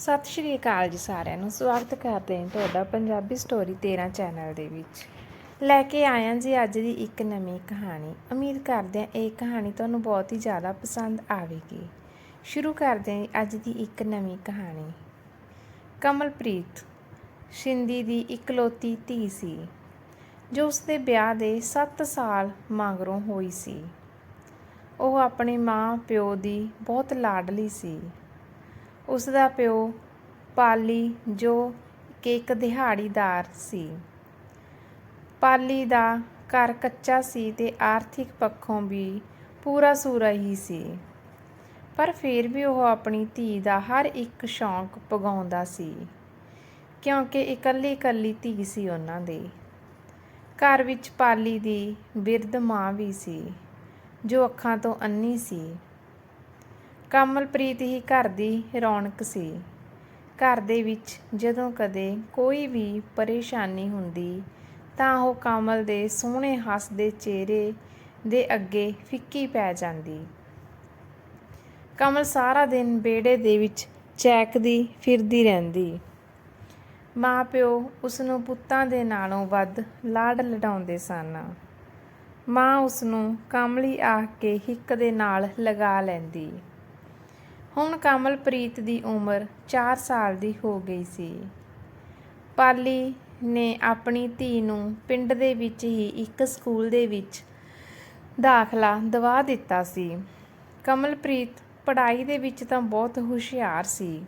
ਸਤਿ ਸ਼੍ਰੀ ਅਕਾਲ ਜੀ ਸਾਰਿਆਂ ਨੂੰ, ਸਵਾਗਤ ਕਰਦੇ ਹਾਂ ਤੁਹਾਡਾ ਪੰਜਾਬੀ ਸਟੋਰੀ 13 ਚੈਨਲ ਦੇ ਵਿੱਚ। ਲੈ ਕੇ ਆਇਆ ਜੀ ਅੱਜ ਦੀ ਇੱਕ ਨਵੀਂ ਕਹਾਣੀ। ਉਮੀਦ ਕਰਦੇ ਹਾਂ ਇਹ ਕਹਾਣੀ ਤੁਹਾਨੂੰ ਬਹੁਤ ਹੀ ਜ਼ਿਆਦਾ ਪਸੰਦ ਆਵੇਗੀ। ਸ਼ੁਰੂ ਕਰਦੇ ਹਾਂ ਅੱਜ ਦੀ ਇੱਕ ਨਵੀਂ ਕਹਾਣੀ। ਕਮਲਪ੍ਰੀਤ, ਸ਼ਿੰਦੀ ਦੀ ਇਕਲੌਤੀ ਧੀ ਸੀ, ਜੋ ਉਸਦੇ ਵਿਆਹ ਦੇ 7 ਸਾਲ ਮਗਰੋਂ ਹੋਈ ਸੀ। ਉਹ ਆਪਣੇ ਮਾਂ ਪਿਓ ਦੀ ਬਹੁਤ ਲਾਡਲੀ ਸੀ। ਉਸ ਦਾ ਪਿਓ ਪਾਲੀ, ਜੋ ਕਿ ਇੱਕ ਦਿਹਾੜੀਦਾਰ ਸੀ। ਪਾਲੀ ਦਾ ਘਰ ਕੱਚਾ ਸੀ ਤੇ ਆਰਥਿਕ ਪੱਖੋਂ ਵੀ ਪੂਰਾ ਸੂਰਾ ਹੀ ਸੀ। ਪਰ ਫਿਰ ਵੀ ਉਹ ਆਪਣੀ ਧੀ ਦਾ ਹਰ ਇੱਕ ਸ਼ੌਂਕ ਪਗਾਉਂਦਾ ਸੀ, ਕਿਉਂਕਿ ਇਕੱਲੀ ਇਕੱਲੀ ਧੀ ਸੀ ਉਹਨਾਂ ਦੇ। ਘਰ ਵਿੱਚ ਪਾਲੀ ਦੀ ਬਿਰਧ ਮਾਂ ਵੀ ਸੀ, ਜੋ ਅੱਖਾਂ ਤੋਂ ਅੰਨੀ ਸੀ। ਕਮਲਪ੍ਰੀਤ ਹੀ ਘਰ ਦੀ ਰੌਣਕ ਸੀ। ਘਰ ਦੇ ਵਿੱਚ ਜਦੋਂ ਕਦੇ ਕੋਈ ਵੀ ਪਰੇਸ਼ਾਨੀ ਹੁੰਦੀ, ਤਾਂ ਉਹ ਕਮਲ ਦੇ ਸੋਹਣੇ ਹੱਸਦੇ ਚਿਹਰੇ ਦੇ ਅੱਗੇ ਫਿੱਕੀ ਪੈ ਜਾਂਦੀ। ਕਮਲ ਸਾਰਾ ਦਿਨ ਬੇੜੇ ਦੇ ਵਿੱਚ ਚੈਕਦੀ ਫਿਰਦੀ ਰਹਿੰਦੀ। ਮਾਂ ਪਿਓ ਉਸ ਨੂੰ ਪੁੱਤਾਂ ਦੇ ਨਾਲੋਂ ਵੱਧ ਲਾਡ ਲਡਾਉਂਦੇ ਸਨ। ਮਾਂ ਉਸ ਨੂੰ ਕਮਲੀ ਆਖ ਕੇ ਹਿੱਕ ਦੇ ਨਾਲ ਲਗਾ ਲੈਂਦੀ। ਹੁਣ ਕਮਲਪ੍ਰੀਤ ਦੀ ਉਮਰ 4 ਸਾਲ ਦੀ ਹੋ ਗਈ ਸੀ। ਪਾਲੀ ਨੇ ਆਪਣੀ ਧੀ ਨੂੰ ਪਿੰਡ ਦੇ ਵਿੱਚ ਹੀ ਇੱਕ ਸਕੂਲ ਦੇ ਵਿੱਚ ਦਾਖਲਾ ਦਵਾ ਦਿੱਤਾ ਸੀ। ਕਮਲਪ੍ਰੀਤ ਪੜ੍ਹਾਈ ਦੇ ਵਿੱਚ ਤਾਂ ਬਹੁਤ ਹੁਸ਼ਿਆਰ ਸੀ।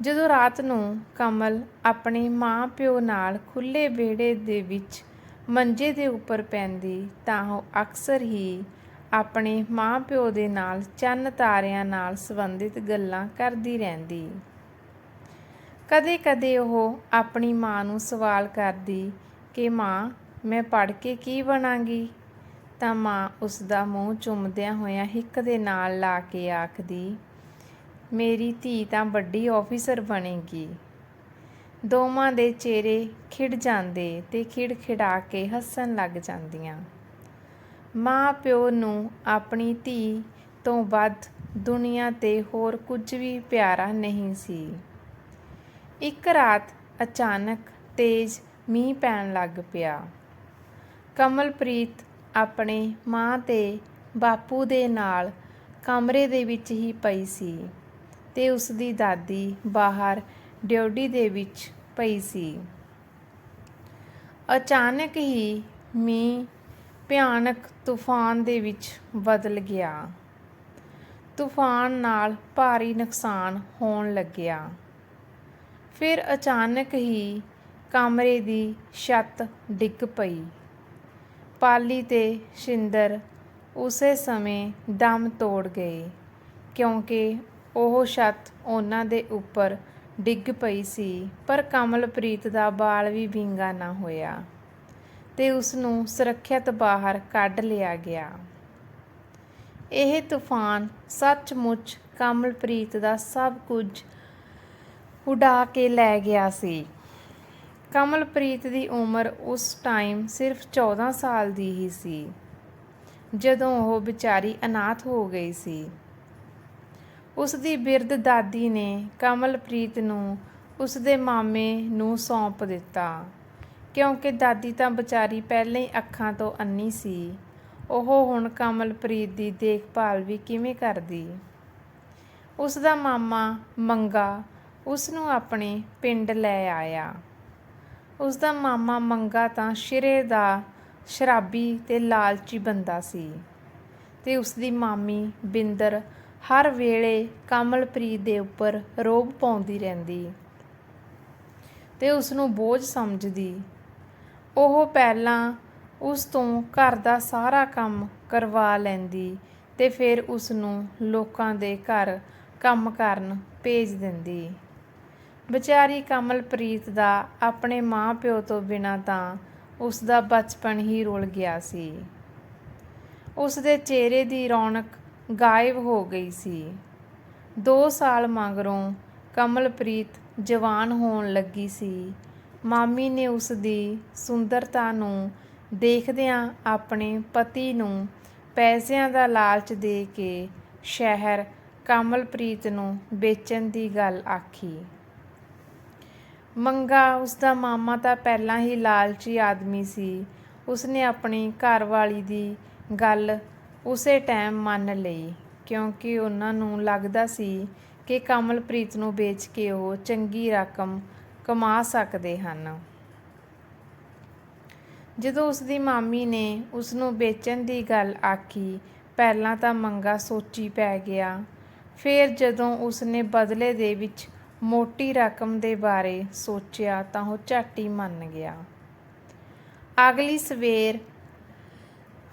ਜਦੋਂ ਰਾਤ ਨੂੰ ਕਮਲ ਆਪਣੇ ਮਾਂ-ਪਿਓ ਨਾਲ ਖੁੱਲੇ ਵਿਹੜੇ ਦੇ ਵਿੱਚ ਮੰਜੇ ਦੇ ਉੱਪਰ ਪੈਂਦੀ ਤਾਂ ਉਹ ਅਕਸਰ ਹੀ ਆਪਣੇ ਮਾਂ-ਪਿਓ ਦੇ ਨਾਲ ਚੰਨ ਤਾਰਿਆਂ ਨਾਲ ਸੰਬੰਧਿਤ ਗੱਲਾਂ ਕਰਦੀ ਰਹਿੰਦੀ। ਕਦੇ-ਕਦੇ ਉਹ ਆਪਣੀ ਮਾਂ ਨੂੰ ਸਵਾਲ ਕਰਦੀ ਕਿ, ਮਾਂ, ਮੈਂ ਪੜ੍ਹ ਕੇ ਕੀ ਬਣਾਂਗੀ? ਤਾਂ ਮਾਂ ਉਸਦਾ ਮੂੰਹ ਚੁੰਮਦਿਆਂ ਹੋਇਆਂ ਹਿੱਕ ਦੇ ਨਾਲ ਲਾ ਕੇ ਆਖਦੀ, ਮੇਰੀ ਧੀ ਤਾਂ ਵੱਡੀ ਆਫੀਸਰ ਬਣੇਗੀ। ਦੋਵਾਂ ਦੇ ਚਿਹਰੇ ਖਿੜ ਜਾਂਦੇ ਤੇ ਖਿੜ-ਖਿੜਾ ਕੇ ਹੱਸਣ ਲੱਗ ਜਾਂਦੀਆਂ। ਮਾਂ ਪਿਓ ਨੂੰ ਆਪਣੀ ਧੀ ਤੋਂ ਵੱਧ ਦੁਨੀਆ ਤੇ ਹੋਰ ਕੁਝ ਵੀ ਪਿਆਰਾ ਨਹੀਂ ਸੀ। ਇੱਕ ਰਾਤ ਅਚਾਨਕ ਤੇਜ਼ ਮੀਂਹ ਪੈਣ ਲੱਗ ਪਿਆ। ਕਮਲਪ੍ਰੀਤ ਆਪਣੇ ਮਾਂ ਤੇ ਬਾਪੂ ਦੇ ਨਾਲ ਕਮਰੇ ਦੇ ਵਿੱਚ ਹੀ ਪਈ ਸੀ ਤੇ ਉਸਦੀ ਦਾਦੀ ਬਾਹਰ ਡਿਊਟੀ ਦੇ ਵਿੱਚ ਪਈ ਸੀ। ਅਚਾਨਕ ਹੀ ਮੀਂਹ ਭਿਆਨਕ ਤੂਫਾਨ ਦੇ ਵਿੱਚ ਬਦਲ ਗਿਆ। ਤੂਫਾਨ ਨਾਲ ਭਾਰੀ ਨੁਕਸਾਨ ਹੋਣ ਲੱਗਿਆ। ਫਿਰ ਅਚਾਨਕ ਹੀ ਕਮਰੇ ਦੀ ਛੱਤ ਡਿੱਗ ਪਈ। ਪਾਲੀ ਤੇ ਸ਼ਿੰਦਰ ਉਸੇ ਸਮੇਂ ਦਮ ਤੋੜ ਗਏ, ਕਿਉਂਕਿ ਉਹ ਛੱਤ ਉਹਨਾਂ ਦੇ ਉੱਪਰ ਡਿੱਗ ਪਈ ਸੀ, ਪਰ ਕਮਲਪ੍ਰੀਤ ਦਾ ਬਾਲ ਵੀ ਵਿੰਗਾ ਨਾ ਹੋਇਆ। ਤੇ ਉਸ ਨੂੰ ਸੁਰੱਖਿਅਤ ਬਾਹਰ ਕੱਢ ਲਿਆ ਗਿਆ। ਇਹ ਤੂਫਾਨ ਸੱਚਮੁੱਚ ਕਮਲਪ੍ਰੀਤ ਦਾ ਸਭ ਕੁਝ ਉਡਾ ਕੇ ਲੈ ਗਿਆ ਸੀ। ਕਮਲਪ੍ਰੀਤ ਦੀ ਉਮਰ ਉਸ ਟਾਈਮ ਸਿਰਫ 14 ਸਾਲ ਦੀ ਹੀ ਸੀ, ਜਦੋਂ ਉਹ ਵਿਚਾਰੀ ਅਨਾਥ ਹੋ ਗਈ ਸੀ। ਉਸ ਦੀ ਬਿਰਧ ਦਾਦੀ ਨੇ ਕਮਲਪ੍ਰੀਤ ਨੂੰ ਉਸ ਦੇ ਮਾਮੇ ਨੂੰ ਸੌਂਪ ਦਿੱਤਾ। ਕਿਉਂਕਿ ਦਾਦੀ ਤਾਂ ਵਿਚਾਰੀ ਪਹਿਲਾਂ ਹੀ ਅੱਖਾਂ ਤੋਂ ਅੰਨੀ ਸੀ। ਉਹ ਹੁਣ ਕਮਲਪ੍ਰੀਤ ਦੀ ਦੇਖਭਾਲ ਵੀ ਕਿਵੇਂ ਕਰਦੀ? ਉਸ ਦਾ ਮਾਮਾ ਮੰਗਾ ਉਸ ਨੂੰ ਆਪਣੇ ਪਿੰਡ ਲੈ ਆਇਆ। ਉਸ ਦਾ ਮਾਮਾ ਮੰਗਾ ਤਾਂ ਸ਼ਿਰੇ ਦਾ ਸ਼ਰਾਬੀ ਤੇ ਲਾਲਚੀ ਬੰਦਾ ਸੀ ਤੇ ਉਸ ਦੀ ਮਾਮੀ ਬਿੰਦਰ ਹਰ ਵੇਲੇ ਕਮਲਪ੍ਰੀਤ ਦੇ ਉੱਪਰ ਰੋਬ ਪਾਉਂਦੀ ਰਹਿੰਦੀ ਤੇ ਉਸ ਨੂੰ ਬੋਝ ਸਮਝਦੀ ਉਹ ਪਹਿਲਾਂ ਉਸ ਤੋਂ ਘਰ ਦਾ ਸਾਰਾ ਕੰਮ ਕਰਵਾ ਲੈਂਦੀ ਤੇ ਫਿਰ ਉਸਨੂੰ ਲੋਕਾਂ ਦੇ ਘਰ ਕੰਮ ਕਰਨ ਭੇਜ ਦਿੰਦੀ। ਵਿਚਾਰੀ ਕਮਲਪ੍ਰੀਤ ਦਾ ਆਪਣੇ ਮਾਂ-ਪਿਓ ਤੋਂ ਬਿਨਾਂ ਤਾਂ ਉਸਦਾ ਬਚਪਨ ਹੀ ਰੁਲ ਗਿਆ ਸੀ। ਉਸਦੇ ਚਿਹਰੇ ਦੀ ਰੌਣਕ ਗਾਇਬ ਹੋ ਗਈ ਸੀ। ਦੋ ਸਾਲ ਮਗਰੋਂ ਕਮਲਪ੍ਰੀਤ ਜਵਾਨ ਹੋਣ ਲੱਗੀ ਸੀ ਮਾਮੀ ਨੇ ਉਸ ਦੀ ਸੁੰਦਰਤਾ ਨੂੰ ਦੇਖਦਿਆਂ ਆਪਣੇ ਪਤੀ ਨੂੰ ਪੈਸਿਆਂ ਦਾ ਲਾਲਚ ਦੇ ਕੇ ਸ਼ਹਿਰ ਕਮਲਪ੍ਰੀਤ ਨੂੰ ਵੇਚਣ ਦੀ ਗੱਲ ਆਖੀ। ਮੰਗਾ ਉਸਦਾ ਮਾਮਾ ਤਾਂ ਪਹਿਲਾਂ ਹੀ ਲਾਲਚੀ ਆਦਮੀ ਸੀ। ਉਸਨੇ ਆਪਣੀ ਘਰਵਾਲੀ ਦੀ ਗੱਲ ਉਸੇ ਟਾਈਮ ਮੰਨ ਲਈ, ਕਿਉਂਕਿ ਉਹਨਾਂ ਨੂੰ ਲੱਗਦਾ ਸੀ ਕਿ ਕਮਲਪ੍ਰੀਤ ਨੂੰ ਵੇਚ ਕੇ ਉਹ ਚੰਗੀ ਰਕਮ ਕਮਾ ਸਕਦੇ ਹਨ। ਜਦੋਂ ਉਸਦੀ ਮਾਮੀ ਨੇ ਉਸ ਨੂੰ ਵੇਚਣ ਦੀ ਗੱਲ ਆਖੀ, ਪਹਿਲਾਂ ਤਾਂ ਮੰਗਾ ਸੋਚੀ ਪੈ ਗਿਆ। ਫਿਰ ਜਦੋਂ ਉਸਨੇ ਬਦਲੇ ਦੇ ਵਿੱਚ ਮੋਟੀ ਰਕਮ ਦੇ ਬਾਰੇ ਸੋਚਿਆ ਤਾਂ ਉਹ ਝੱਟ ਮੰਨ ਗਿਆ। ਅਗਲੀ ਸਵੇਰ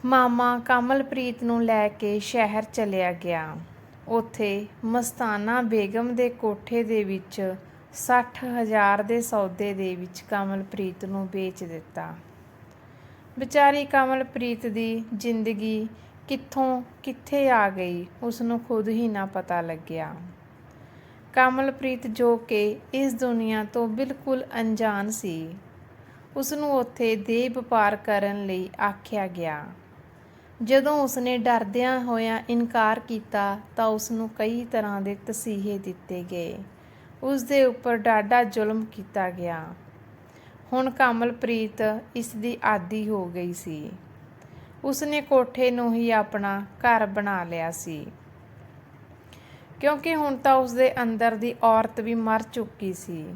ਮਾਮਾ ਕਮਲਪ੍ਰੀਤ ਨੂੰ ਲੈ ਕੇ ਸ਼ਹਿਰ ਚਲਿਆ ਗਿਆ। ਉੱਥੇ ਮਸਤਾਨਾ ਬੇਗਮ ਦੇ ਕੋਠੇ ਦੇ ਵਿੱਚ 60000 ਦੇ ਸੌਦੇ ਦੇ ਵਿੱਚ ਕਮਲਪ੍ਰੀਤ ਨੂੰ ਵੇਚ ਦਿੱਤਾ। ਵਿਚਾਰੀ ਕਮਲਪ੍ਰੀਤ ਦੀ ਜ਼ਿੰਦਗੀ ਕਿੱਥੋਂ ਕਿੱਥੇ ਆ ਗਈ ਉਸ ਨੂੰ ਖੁਦ ਹੀ ਨਾ ਪਤਾ ਲੱਗਿਆ। ਕਮਲਪ੍ਰੀਤ ਜੋ ਕਿ ਇਸ ਦੁਨੀਆ ਤੋਂ ਬਿਲਕੁਲ ਅਣਜਾਣ ਸੀ ਉਸ ਨੂੰ ਉੱਥੇ ਦੇ ਵਪਾਰ ਕਰਨ ਲਈ ਆਖਿਆ ਗਿਆ। ਜਦੋਂ ਉਸਨੇ ਡਰਦਿਆਂ ਹੋਇਆਂ ਇਨਕਾਰ ਕੀਤਾ ਤਾਂ ਉਸ ਨੂੰ ਕਈ ਤਰ੍ਹਾਂ ਦੇ ਤਸੀਹੇ ਦਿੱਤੇ ਗਏ। ਉਸ ਦੇ ਉੱਪਰ ਡਾਢਾ ਜ਼ੁਲਮ ਕੀਤਾ ਗਿਆ। ਹੁਣ ਕਮਲਪ੍ਰੀਤ ਇਸ ਦੀ ਆਦੀ ਹੋ ਗਈ ਸੀ। ਉਸਨੇ ਕੋਠੇ ਨੂੰ ਹੀ ਆਪਣਾ ਘਰ ਬਣਾ ਲਿਆ ਸੀ। ਕਿਉਂਕਿ ਹੁਣ ਤਾਂ ਉਸਦੇ ਅੰਦਰ ਦੀ ਔਰਤ ਵੀ ਮਰ ਚੁੱਕੀ ਸੀ।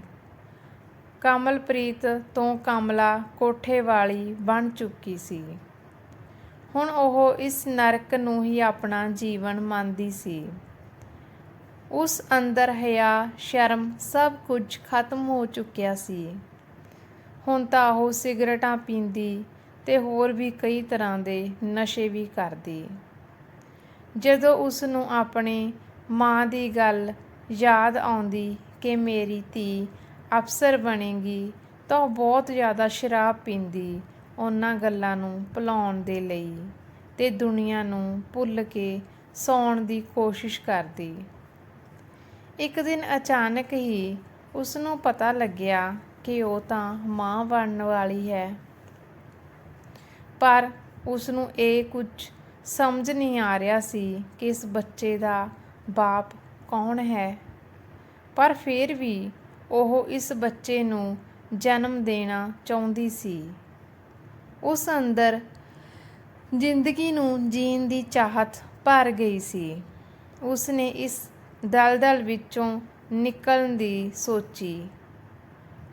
ਕਮਲਪ੍ਰੀਤ ਤੋਂ ਕਮਲਾ ਕੋਠੇ ਵਾਲੀ ਬਣ ਚੁੱਕੀ ਸੀ। ਹੁਣ ਉਹ ਇਸ ਨਰਕ ਨੂੰ ਹੀ ਆਪਣਾ ਜੀਵਨ ਮੰਨਦੀ ਸੀ। ਉਸ ਅੰਦਰ ਹਿਆ, ਸ਼ਰਮ ਸਭ ਕੁਝ ਖਤਮ ਹੋ ਚੁੱਕਿਆ ਸੀ। ਹੁਣ ਤਾਂ ਉਹ ਸਿਗਰਟਾਂ ਪੀਂਦੀ ਤੇ ਹੋਰ ਵੀ ਕਈ ਤਰ੍ਹਾਂ ਦੇ ਨਸ਼ੇ ਵੀ ਕਰਦੀ। ਜਦੋਂ ਉਸ ਨੂੰ ਆਪਣੀ ਮਾਂ ਦੀ ਗੱਲ ਯਾਦ ਆਉਂਦੀ ਕਿ ਮੇਰੀ ਧੀ ਅਫਸਰ ਬਣੇਗੀ ਤਾਂ ਉਹ ਬਹੁਤ ਜ਼ਿਆਦਾ ਸ਼ਰਾਬ ਪੀਂਦੀ ਉਹਨਾਂ ਗੱਲਾਂ ਨੂੰ ਭੁਲਾਉਣ ਦੇ ਲਈ ਤੇ ਦੁਨੀਆ ਨੂੰ ਭੁੱਲ ਕੇ ਸੌਣ ਦੀ ਕੋਸ਼ਿਸ਼ ਕਰਦੀ। ਇੱਕ ਦਿਨ ਅਚਾਨਕ ਹੀ ਉਸ ਨੂੰ ਪਤਾ ਲੱਗਿਆ ਕਿ ਉਹ ਤਾਂ ਮਾਂ ਬਣਨ ਵਾਲੀ ਹੈ। ਪਰ ਉਸ ਨੂੰ ਇਹ ਕੁਝ ਸਮਝ ਨਹੀਂ ਆ ਰਿਹਾ ਸੀ ਕਿ ਇਸ ਬੱਚੇ ਦਾ ਬਾਪ ਕੌਣ ਹੈ। ਪਰ ਫਿਰ ਵੀ ਉਹ ਇਸ ਬੱਚੇ ਨੂੰ ਜਨਮ ਦੇਣਾ ਚਾਹੁੰਦੀ ਸੀ। ਉਸ ਅੰਦਰ ਜ਼ਿੰਦਗੀ ਨੂੰ ਜੀਣ ਦੀ ਚਾਹਤ ਭਰ ਗਈ ਸੀ। ਉਸ ਨੇ ਇਸ ਦਲਦਲ ਵਿੱਚੋਂ ਨਿਕਲਣ ਦੀ ਸੋਚੀ।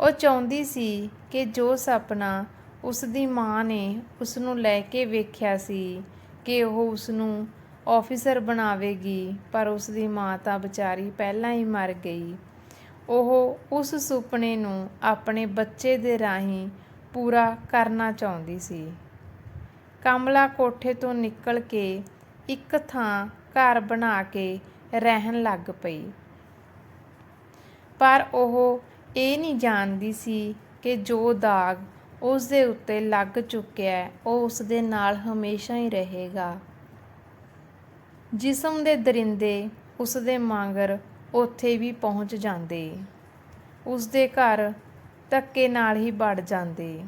ਉਹ ਚਾਹੁੰਦੀ ਸੀ ਕਿ ਜੋ ਸੁਪਨਾ ਉਸ ਦੀ ਮਾਂ ਨੇ ਉਸ ਨੂੰ ਲੈ ਕੇ ਵੇਖਿਆ ਸੀ, ਕਿ ਉਹ ਉਸ ਨੂੰ ਆਫੀਸਰ ਬਣਾਵੇਗੀ, ਪਰ ਉਸ ਦੀ ਮਾਂ ਤਾਂ ਵਿਚਾਰੀ ਪਹਿਲਾਂ ਹੀ ਮਰ ਗਈ। ਉਹ ਉਸ ਸੁਪਨੇ ਨੂੰ ਆਪਣੇ ਬੱਚੇ ਦੇ ਰਾਹੀਂ ਪੂਰਾ ਕਰਨਾ ਚਾਹੁੰਦੀ ਸੀ। ਕਮਲਾ ਕੋਠੇ ਤੋਂ ਨਿਕਲ ਕੇ ਇੱਕ ਥਾਂ ਘਰ ਬਣਾ ਕੇ ਰਹਿਣ ਲੱਗ ਪਈ। ਪਰ ਉਹ ਇਹ ਨਹੀਂ ਜਾਣਦੀ ਸੀ ਕਿ ਜੋ ਦਾਗ ਉਸ ਦੇ ਉੱਤੇ ਲੱਗ ਚੁੱਕਿਆ ਉਹ ਉਸ ਦੇ ਨਾਲ ਹਮੇਸ਼ਾ ਹੀ ਰਹੇਗਾ। ਜਿਸਮ ਦੇ ਦਰਿੰਦੇ ਉਸ ਦੇ ਮਾਂਗਰ ਉੱਥੇ ਵੀ ਪਹੁੰਚ ਜਾਂਦੇ। ਉਸ ਦੇ ਘਰ ਧੱਕੇ ਨਾਲ ਹੀ ਵੜ ਜਾਂਦੇ।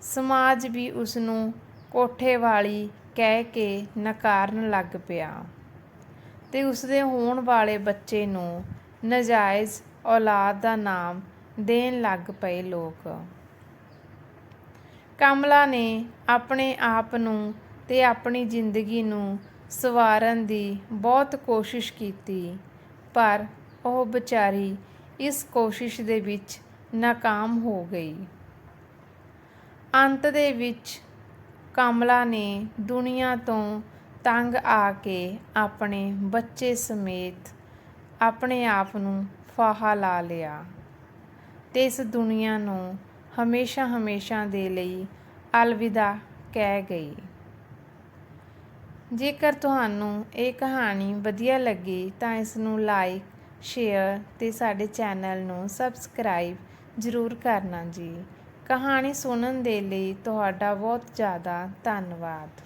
ਸਮਾਜ ਵੀ ਉਸ ਨੂੰ ਕੋਠੇ ਵਾਲੀ ਕਹਿ ਕੇ ਨਕਾਰਨ ਲੱਗ ਪਿਆ। ਤੇ ਉਸਦੇ ਹੋਣ ਵਾਲੇ ਬੱਚੇ ਨੂੰ ਨਜਾਇਜ਼ ਔਲਾਦ ਦਾ ਨਾਮ ਦੇਣ ਲੱਗ ਪਏ ਲੋਕ। ਕਮਲਾ ਨੇ ਆਪਣੇ ਆਪ ਨੂੰ ਤੇ ਆਪਣੀ ਜ਼ਿੰਦਗੀ ਨੂੰ ਸਵਾਰਨ ਦੀ ਬਹੁਤ ਕੋਸ਼ਿਸ਼ ਕੀਤੀ, ਪਰ ਉਹ ਵਿਚਾਰੀ ਇਸ ਕੋਸ਼ਿਸ਼ ਦੇ ਵਿੱਚ ਨਾਕਾਮ ਹੋ ਗਈ। ਅੰਤ ਦੇ ਵਿੱਚ ਕਮਲਾ ਨੇ ਦੁਨੀਆ ਤੋਂ ਤੰਗ ਆ ਕੇ ਆਪਣੇ ਬੱਚੇ ਸਮੇਤ ਆਪਣੇ ਆਪ ਨੂੰ ਫਾਹਾ ਲਾ ਲਿਆ। ਤੇ ਇਸ ਦੁਨੀਆ ਨੂੰ ਹਮੇਸ਼ਾ ਹਮੇਸ਼ਾ ਦੇ ਲਈ ਅਲਵਿਦਾ ਕਹਿ ਗਈ। ਜੇਕਰ ਤੁਹਾਨੂੰ ਇਹ ਕਹਾਣੀ ਵਧੀਆ ਲੱਗੀ ਤਾਂ ਇਸ ਨੂੰ ਲਾਈਕ ਸ਼ੇਅਰ ਤੇ ਸਾਡੇ ਚੈਨਲ ਨੂੰ ਸਬਸਕ੍ਰਾਈਬ ਜ਼ਰੂਰ ਕਰਨਾ ਜੀ। ਕਹਾਣੀ ਸੁਣਨ ਦੇ ਲਈ ਤੁਹਾਡਾ ਬਹੁਤ ਜ਼ਿਆਦਾ ਧੰਨਵਾਦ।